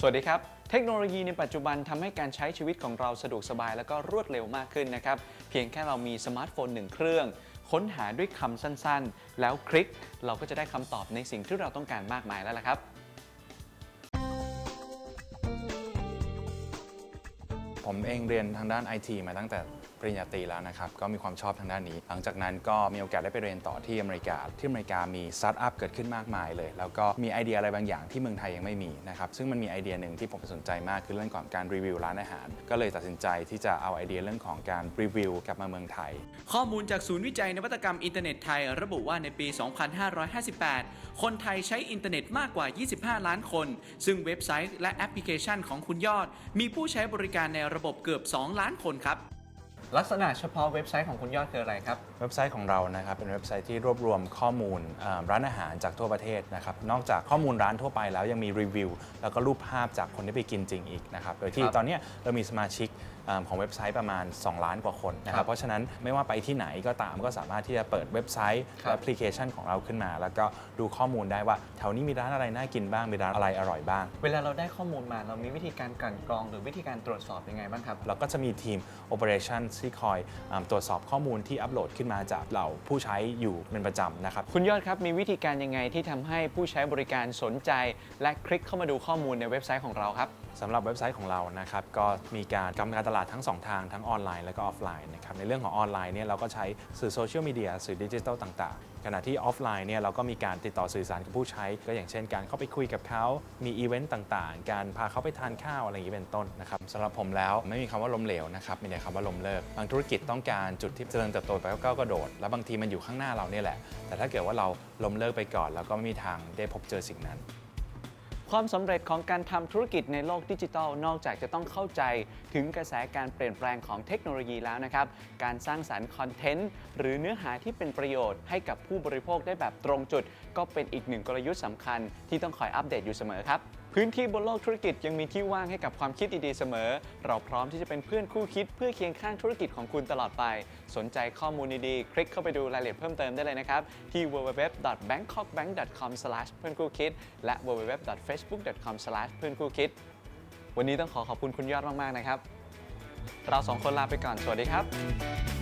สวัสดีครับ เทคโนโลยีในปัจจุบันทำให้การใช้ชีวิตของเราสะดวกสบายแล้วก็รวดเร็วมากขึ้นนะครับ เพียงแค่เรามีสมาร์ทโฟนหนึ่งเครื่อง ค้นหาด้วยคำสั้นๆ แล้วคลิก เราก็จะได้คำตอบในสิ่งที่เราต้องการมากมายแล้วล่ะครับผมเองเรียนทางด้านไอทีมาตั้งแต่ ปริญญาตรีแล้วนะครับก็มีความชอบทางด้านนี้ หลังจากนั้นก็มีโอกาสได้ไปเรียนต่อที่อเมริกา ที่อเมริกามีสตาร์ทอัพเกิดขึ้นมากมายเลย แล้วก็มีไอเดียอะไรบางอย่างที่เมืองไทยยังไม่มีนะครับซึ่งมันมีไอเดียหนึ่งที่ผมสนใจมากคือเรื่องของการรีวิวร้านอาหาร ก็เลยตัดสินใจที่จะเอาไอเดียเรื่องของการรีวิวกลับมาเมืองไทย ข้อมูลจากศูนย์วิจัยนวัตกรรมอินเทอร์เน็ตไทย ระบุว่าในปี 2558 คนไทยใช้อินเทอร์เน็ตมากกว่า 25 ล้านคน ซึ่งเว็บไซต์และแอปพลิเคชันของคุณยอด มีผู้ใช้บริการในระบบเกือบ 2 ล้านคนครับ ลักษณะเฉพาะเว็บไซต์ของคุณยอดคืออะไรครับ เว็บไซต์ของเรานะครับเป็นเว็บไซต์ที่รวบรวมข้อมูลเอ่อร้านอาหารจากทั่วประเทศนะครับนอกจากข้อมูลร้านทั่วไปแล้วยังมีรีวิว แล้วก็รูปภาพจากคนที่ไปกินจริงอีกนะครับโดยที่ครับ ตอนเนี้ยเรามีสมาชิกเอ่อ ของเว็บไซต์ประมาณ 2 ล้านกว่าคนนะคครัรับบเพราะฉะนั้นไม่ว่าไปที่ไหนก็ตามก็สามารถที่จะเปิดเว็บไซต์ครับและแอปพลิเคชันของเราขึ้นมา แล้วก็ดูข้อมูลได้ว่าแถวนี้มีร้านอะไรน่ากินบ้างมีร้านอะไรอร่อยบ้าง เวลาเราได้ข้อมูลมาเรามีวิธีการกลั่นกรอง หรือวิธีการตรวจสอบยังไงบ้างครับเราก็จะมีทีม Operation ที่คอยเอิ่มตรวจสอบข้อมูลที่อัปโหลดขึ้นมาจากเหล่าผู้ใช้อยู่เป็นประจำนะครับคุณยอดครับมีวิธีการยังไงที่ทำให้ผู้ใช้บริการสนใจ และคลิกเข้ามาดูข้อมูลในเว็บไซต์ของเราครับสำหรับเว็บไซต์ของเรานะครับก็มีการทำการตลาดทั้ง 2 ทางทั้งออนไลน์และก็ออฟไลน์นะครับในเรื่องของออนไลน์เนี่ยเราก็ใช้สื่อโซเชียลมีเดียสื่อดิจิทัลต่างๆ ขณะที่ออฟไลน์เนี่ยเราก็มีการติดต่อสื่อสารกับผู้ใช้ ก็อย่างเช่นการเข้าไปคุยกับเขามีอีเวนต์ต่างๆ การพาเขาไปทานข้าวอะไรอย่างนี้เป็นต้นนะครับสำหรับผมแล้วไม่มีคำว่าล้มเหลวนะครับมีแต่คำว่าล้มเลิกบางธุรกิจต้องการจุดที่เจริญเติบโตไปก็ก้าวกระโดด แล้วบางทีมันอยู่ข้างหน้าเราเนี่ยแหละ แต่ถ้าเกิดว่าเราล้มเลิกไปก่อนเราก็ไม่มีทางได้พบเจอสิ่งนั้น ความสำเร็จของการทำธุรกิจในโลกดิจิทัล นอกจากจะต้องเข้าใจถึงกระแสการเปลี่ยนแปลงของเทคโนโลยีแล้วนะครับ การสร้างสารรค์คอนเทนต์หรือเนื้อหาที่เป็นประโยชน์ให้กับผู้บริโภคได้แบบตรงจุด ก็เป็นอีกหนึ่งกลยุทธ์สำคัญที่ต้องคอยอัปเดตอยู่เสมอครับพื้นที่บนโลกธุรกิจยังมีที่ว่างให้กับความคิดดีๆเสมอ เราพร้อมที่จะเป็นเพื่อนคู่คิดเพื่อเคียงข้างธุรกิจของคุณตลอดไป สนใจข้อมูลดีๆ คลิกเข้าไปดูรายละเอียดเพิ่มเติมได้เลยนะครับ ที่ www.bangkokbank.com เพื่อนคู่คิด และ www.facebook.com เพื่อนคู่คิด วันนี้ต้องขอขอบคุณคุณยอดมากๆนะครับ เราสองคนลาไปก่อน สวัสดีครับ